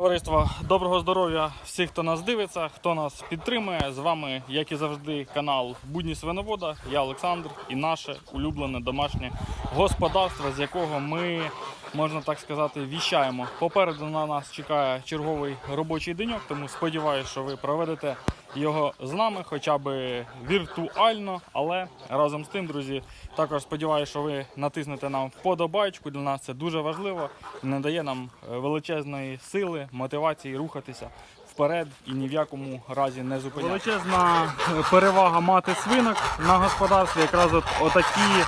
Товариство, доброго здоров'я всіх, хто нас дивиться, хто нас підтримує. З вами, як і завжди, канал Будні Свиновода. Я Олександр і наше улюблене домашнє господарство, з якого ми, можна так сказати, віщаємо. Попереду на нас чекає черговий робочий деньок, тому сподіваюся, що ви проведете його з нами, хоча б віртуально. Але разом з тим, друзі, також сподіваюся, що ви натиснете нам вподобайку. Для нас це дуже важливо і надає нам е, величезної сили, мотивації рухатися вперед і ні в якому разі не зупинятися. Величезна перевага мати свинок на господарстві, якраз от отакі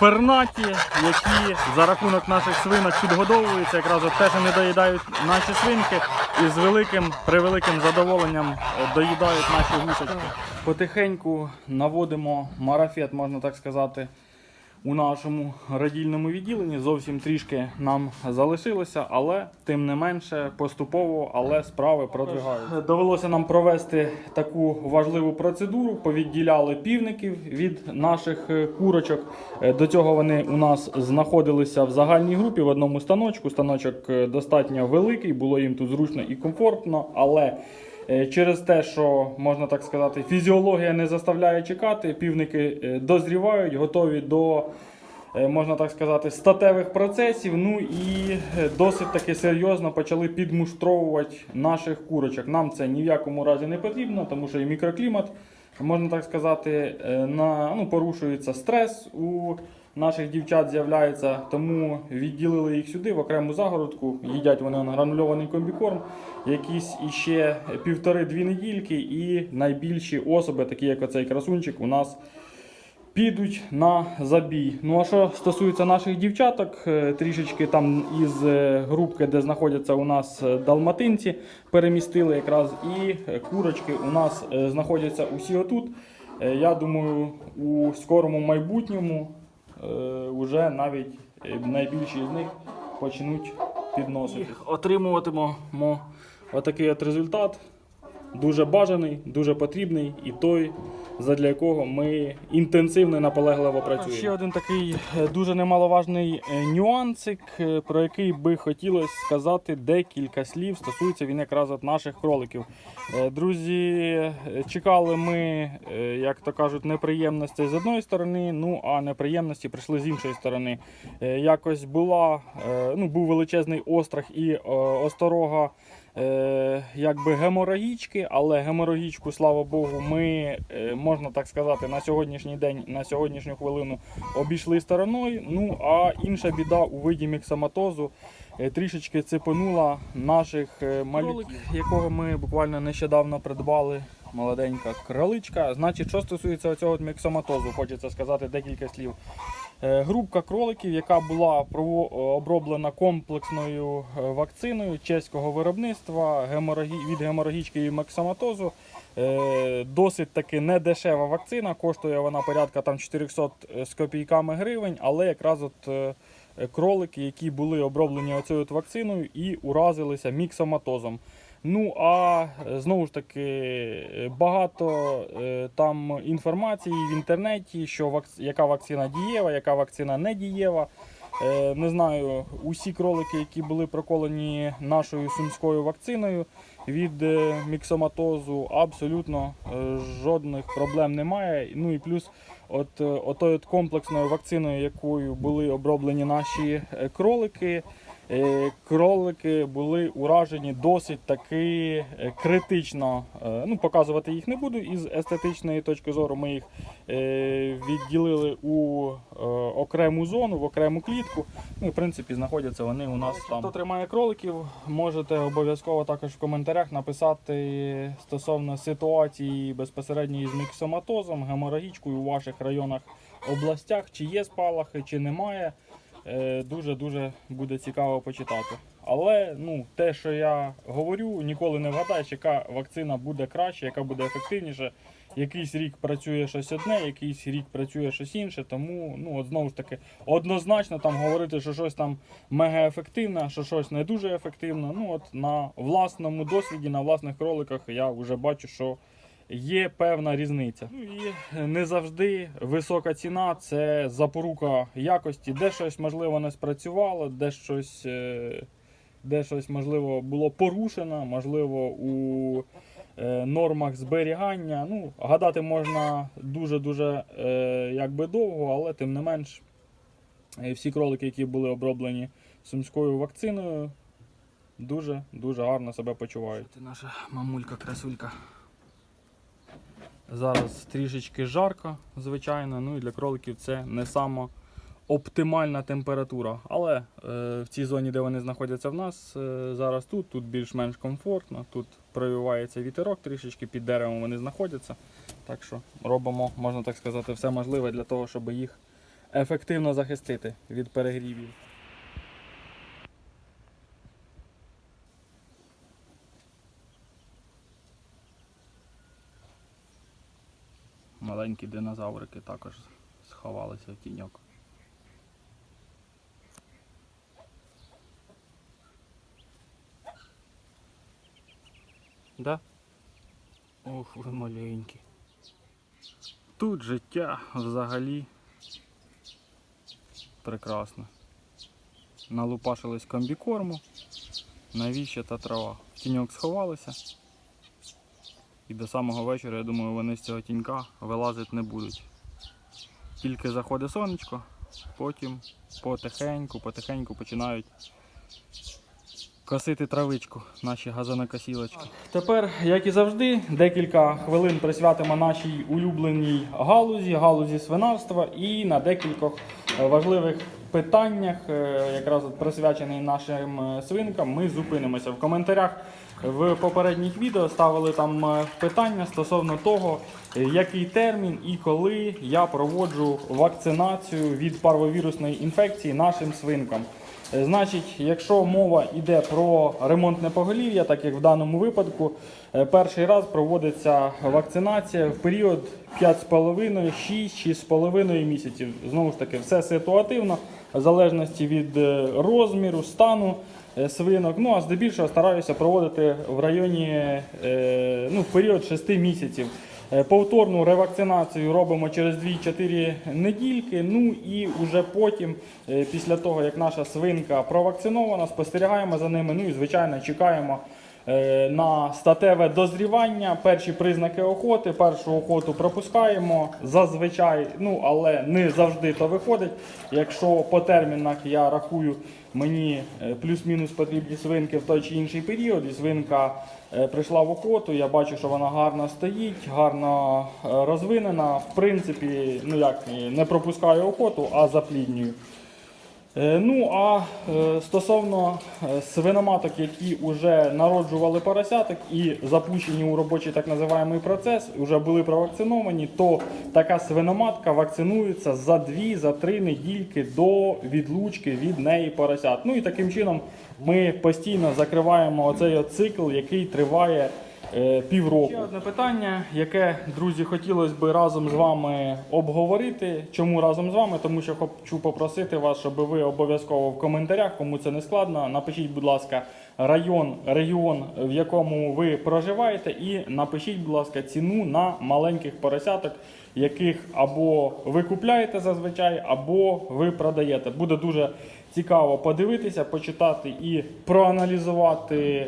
пернаті, які за рахунок наших свинок підгодовуються, якраз от те, не доїдають наші свинки, і з великим превеликим задоволенням доїдають наші гусочки. Потихеньку наводимо марафет, можна так сказати, у нашому радільному відділенні. Зовсім трішки нам залишилося, але тим не менше поступово, але справи продвигаються. Довелося нам провести таку важливу процедуру. Повідділяли півників від наших е, курочок. Е, До цього вони у нас знаходилися в загальній групі в одному станочку. Станочок е, достатньо великий, було їм тут зручно і комфортно, але Через те, що можна так сказати, фізіологія не заставляє чекати, півники е, дозрівають, готові до, е, можна так сказати, статевих процесів. Ну і е, досить таки серйозно почали підмуштровувати наших курочок. Нам це ні в якому разі не потрібно, тому що і мікроклімат, можна так сказати, е, на, ну, порушується стрес у наших дівчат з'являється, тому відділили їх сюди в окрему загородку. Їдять вони на гранульований комбікорм, якісь іще півтори-дві недільки, і найбільші особи, такі як оцей красунчик, у нас підуть на забій. Ну а що стосується наших дівчаток, е, трішечки там із е, групки, де знаходяться у нас е, далматинці, перемістили якраз і курочки у нас знаходяться усі отут. Я думаю, у скорому майбутньому вже навіть е, найбільші з них почнуть підносити. Отримуватимемо отакий от результат. Дуже бажаний, дуже потрібний і той, задля якого ми інтенсивно і наполегливо працюємо. Ще один такий е, дуже немаловажний е, нюансик, е, про який би хотілося сказати декілька слів. Стосується він якраз от наших кроликів. Друзі, чекали ми, як то кажуть, неприємностей з одної сторони, ну а неприємності прийшли з іншої сторони. Якось була, ну, був величезний острах і осторога е, якби геморагічки, але геморагічку, слава Богу, ми, е, можна так сказати, на сьогоднішній день, на сьогоднішню хвилину обійшли стороною. Ну а інша біда у виді міксоматозу е, трішечки цепанула наших е, малюків, якого ми буквально нещодавно придбали. Молоденька кроличка. Значить, що стосується цього міксоматозу, хочеться сказати декілька слів. Е, Групка кроликів, яка була прово- оброблена комплексною е, вакциною чеського виробництва від геморагічки максоматозу. Е, Досить таки недешева вакцина, коштує вона порядка там 400 з копійками гривень, але якраз от е, кролики, які були оброблені оцею вакциною і уразилися міксоматозом. Ну а е, знову ж таки е, багато е, там інформації в інтернеті, що яка вакцина дієва, яка вакцина не дієва. Не знаю, усі кролики, які були проколені нашою сумською вакциною від міксоматозу, абсолютно жодних проблем немає. Ну і плюс, от, отою от комплексною вакциною, якою були оброблені наші кролики. Е, Кролики були уражені досить таки е, критично. Е, Ну, показувати їх не буду. Із естетичної точки зору ми їх відділили у окрему зону, в окрему клітку. Ну, в принципі, знаходяться вони у нас там. Хто тримає кроликів, можете обов'язково також в коментарях написати стосовно ситуації безпосередньо із міксоматозом, геморагічкою у ваших районах, областях, чи є спалахи, чи немає. Дуже-дуже буде цікаво почитати. Але ну, те, що я говорю, ніколи не вгадаєш, яка вакцина буде краще, яка буде ефективніше. Якийсь рік працює щось одне, якийсь рік працює щось інше. Тому ну от знову ж таки однозначно там говорити, що щось там мега ефективне, що щось не дуже ефективно. Ну от на власному досвіді, на власних кроликах я вже бачу, що є певна різниця. Ну і не завжди висока ціна це запорука якості, де щось можливо не спрацювало, де щось. е, де щось можливо було порушено, можливо, у е, нормах зберігання. Ну, гадати можна дуже-дуже е, якби довго, але тим не менш, всі кролики, які були оброблені сумською вакциною, дуже дуже гарно себе почувають. Це наша мамулька красулька. Зараз трішечки жарко, звичайно. Ну і для кроликів це не сама оптимальна температура. Але е, в цій зоні, де вони знаходяться в нас, е, зараз тут, тут більш-менш комфортно. Тут проявляється вітерок трішечки, під деревом вони знаходяться. Так що робимо, можна так сказати, все можливе для того, щоб їх ефективно захистити від перегрівів. Маленькі динозаврики також сховалися в тіньок. Да? Ох, ви маленькі. Тут життя взагалі прекрасно. Налупашились комбікорму, навіщо та трава. В тіньок сховалися. І до самого вечора, я думаю, вони з цього тінька вилазити не будуть. Тільки заходить сонечко, потім потихеньку, потихеньку починають косити травичку, наші газонокосілочки. Тепер, як і завжди, декілька хвилин присвятимо нашій улюбленій галузі, галузі свинарства і на декількох важливих питаннях, е, якраз от присвячений нашим е, свинкам, ми зупинимося. В коментарях в попередніх відео ставили там е, питання стосовно того, який термін і коли я проводжу вакцинацію від парвовірусної інфекції нашим свинкам. Е, Значить, якщо мова йде про ремонтне поголів'я, так як в даному випадку, е, перший раз проводиться вакцинація в період 5,5, 6, 6,5 місяців. Знову ж таки, все ситуативно, в залежності від розміру, стану свинок. Ну а здебільшого стараюся проводити в районі е, ну, в період 6 місяців. Е, Повторну ревакцинацію робимо через 2-4 недільки. Ну і вже потім, е, після того як наша свинка провакцинована, спостерігаємо за ними. Ну і звичайно чекаємо е, на статеве дозрівання. Перші признаки охоти. Першу охоту пропускаємо зазвичай, ну але не завжди то виходить. Якщо по термінах я рахую, мені е, плюс-мінус потрібні свинки в той чи інший період, і свинка е, прийшла в охоту, я бачу, що вона гарно стоїть, гарно е, розвинена. В принципі, ну як е, не пропускаю охоту, а запліднюю. Е, Ну а е, стосовно е, свиноматок, які вже народжували поросяток і запущені у робочий так називаємий процес, вже були провакциновані, то така свиноматка вакцинується за 2-3 недільки до відлучки від неї поросят. Ну і таким чином ми постійно закриваємо оцей цикл, який триває півроку. Ще одне питання, яке, друзі, хотілося б разом з вами обговорити. Чому разом з вами? Тому що хочу попросити вас, щоб ви обов'язково в коментарях, кому це не складно, напишіть, будь ласка, район, регіон, в якому ви проживаєте, і напишіть, будь ласка, ціну на маленьких поросяток, яких або ви купляєте зазвичай, або ви продаєте. Буде дуже цікаво подивитися, почитати і проаналізувати е,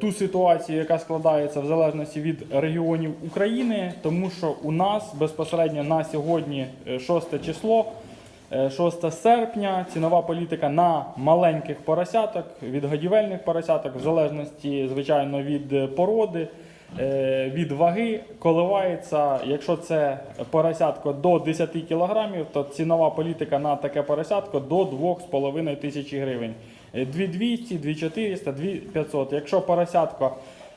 ту ситуацію, яка складається в залежності від регіонів України, тому що у нас безпосередньо на сьогодні е, 6 число. е, 6 серпня цінова політика на маленьких поросяток, від годівельних поросяток, в залежності, звичайно, від е, породи, е, від ваги, коливається. Якщо це поросятко до 10 кг, то цінова політика на таке поросятко до 2,5 тисячі гривень. Е, 2200, 2400, 2500. Якщо поросятко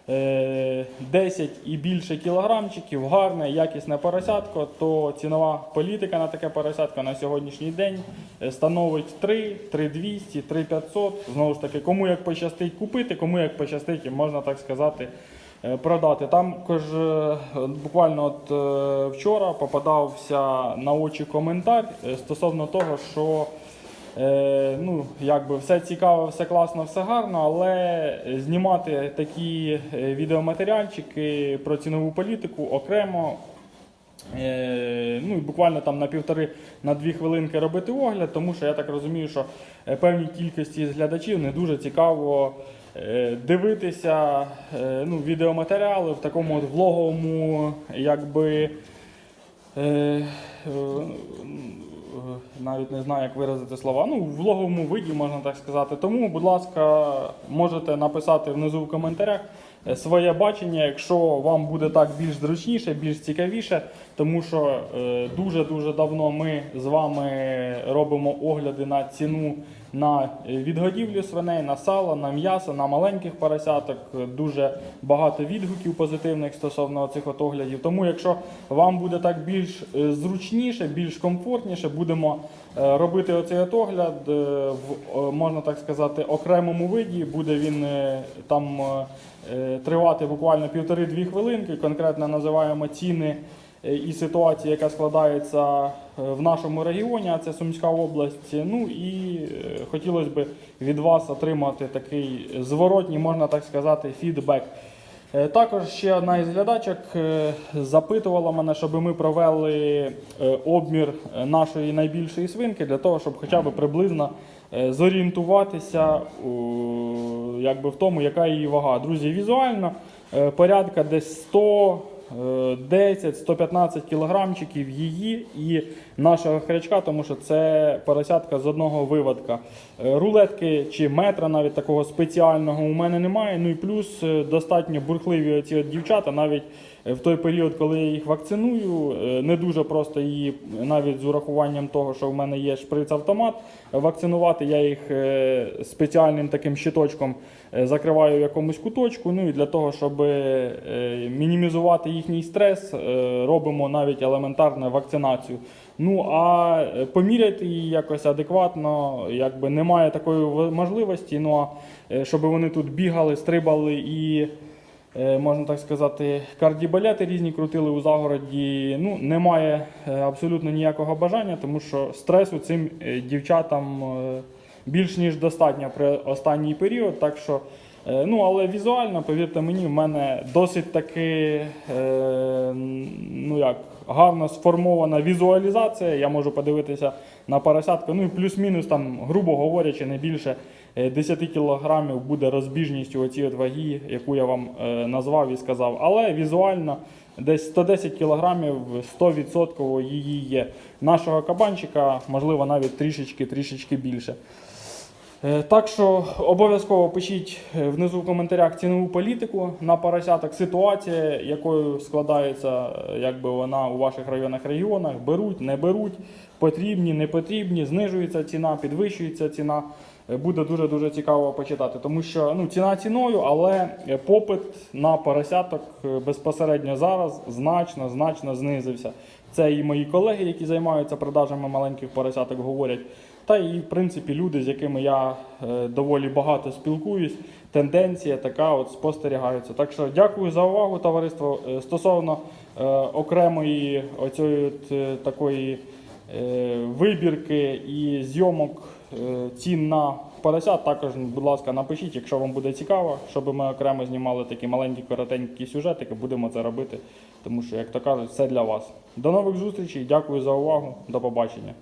е, 10 і більше кілограмчиків, гарне, якісне поросятко, то цінова політика на таке поросятко на сьогоднішній день е, становить 3, 3200, 3500. Знову ж таки, кому як пощастить купити, кому як пощастить, можна так сказати, е, продати. Там е, буквально от е, вчора попадався на очі коментар е, стосовно того, що Е, ну, якби все цікаво, все класно, все гарно, але знімати такі е, відеоматеріальчики про цінову політику окремо Е, ну, буквально там на півтори на дві хвилинки робити огляд, тому що я так розумію, що е, певній кількості глядачів не дуже цікаво е, дивитися ну, відеоматеріали в такому от влоговому, якби. Навіть не знаю, як виразити слова. Ну, в влоговому виді, можна так сказати. Тому, будь ласка, можете написати внизу в коментарях е, своє бачення, якщо вам буде так більш зручніше, більш цікавіше, тому що е, дуже-дуже давно ми з вами робимо огляди на ціну на відгодівлю свиней, на сало, на м'ясо, на маленьких поросяток. Дуже багато відгуків позитивних стосовно цих от оглядів. Тому, якщо вам буде так більш е, зручніше, більш комфортніше, будемо е, робити оцей от огляд е, в можна так сказати окремому виді. Буде він там тривати буквально півтори-дві хвилинки. Конкретно називаємо ціни і ситуації, яка складається в нашому регіоні, а це Сумська область. Ну і е, хотілося б від вас отримати такий зворотній, можна так сказати, фідбек. Е, Також ще одна із глядачок е, запитувала мене, щоб ми провели е, обмір е, нашої найбільшої свинки для того, щоб хоча б приблизно е, зорієнтуватися якби в тому, яка її вага. Друзі, візуально е, порядка десь 100 е, 10-115 кілограмчиків її і нашого хрячка, тому що це поросятка з одного виводка. Е, Рулетки чи метра навіть такого спеціального у мене немає. Ну і плюс е, достатньо бурхливі оці от дівчата, навіть е, в той період, коли я їх вакциную, не дуже просто її навіть з урахуванням того, що в мене є шприц-автомат, вакцинувати. Я їх спеціальним таким щиточком закриваю в якомусь куточку. Ну і для того, щоб мінімізувати їхній стрес, робимо навіть елементарну вакцинацію. Ну а е, поміряти її якось адекватно, якби немає такої можливості. Ну а е, щоб вони тут бігали, стрибали і. е, Можна так сказати, кардібалети різні крутили у загороді. Ну, немає абсолютно ніякого бажання, тому що стресу цим дівчатам більш ніж достатньо при останній період. Так що, ну, але візуально, повірте мені, в мене досить таки ну як, гарно сформована візуалізація. Я можу подивитися на поросятку. Ну і плюс-мінус, там, грубо говорячи, не більше е, 10 кілограмів буде розбіжність у цій от вагі, яку я вам е, назвав і сказав. Але візуально десь 110 кілограмів 100% її є. Нашого кабанчика, можливо, навіть трішечки трішечки більше. Е, Так що обов'язково пишіть е, внизу в коментарях цінову політику на поросяток, ситуація, якою складається, е, якби вона у ваших районах регіонах, беруть, не беруть, потрібні, не потрібні, знижується ціна, підвищується ціна. Буде дуже дуже цікаво почитати, тому що ну ціна ціною, але попит на поросяток безпосередньо зараз значно значно знизився. Це і мої колеги, які займаються продажами маленьких поросяток, говорять. Та і в принципі люди, з якими я е, доволі багато спілкуюсь, тенденція така от спостерігається. Так що дякую за увагу, товариство. Е, Стосовно е, окремої оцієї от, е, такої е, вибірки і зйомок е, цін на поросят, також, будь ласка, напишіть, якщо вам буде цікаво, щоб ми окремо знімали такі маленькі коротенькі сюжетики, будемо це робити, тому що, як то кажуть, все для вас. До нових зустрічей, дякую за увагу, до побачення.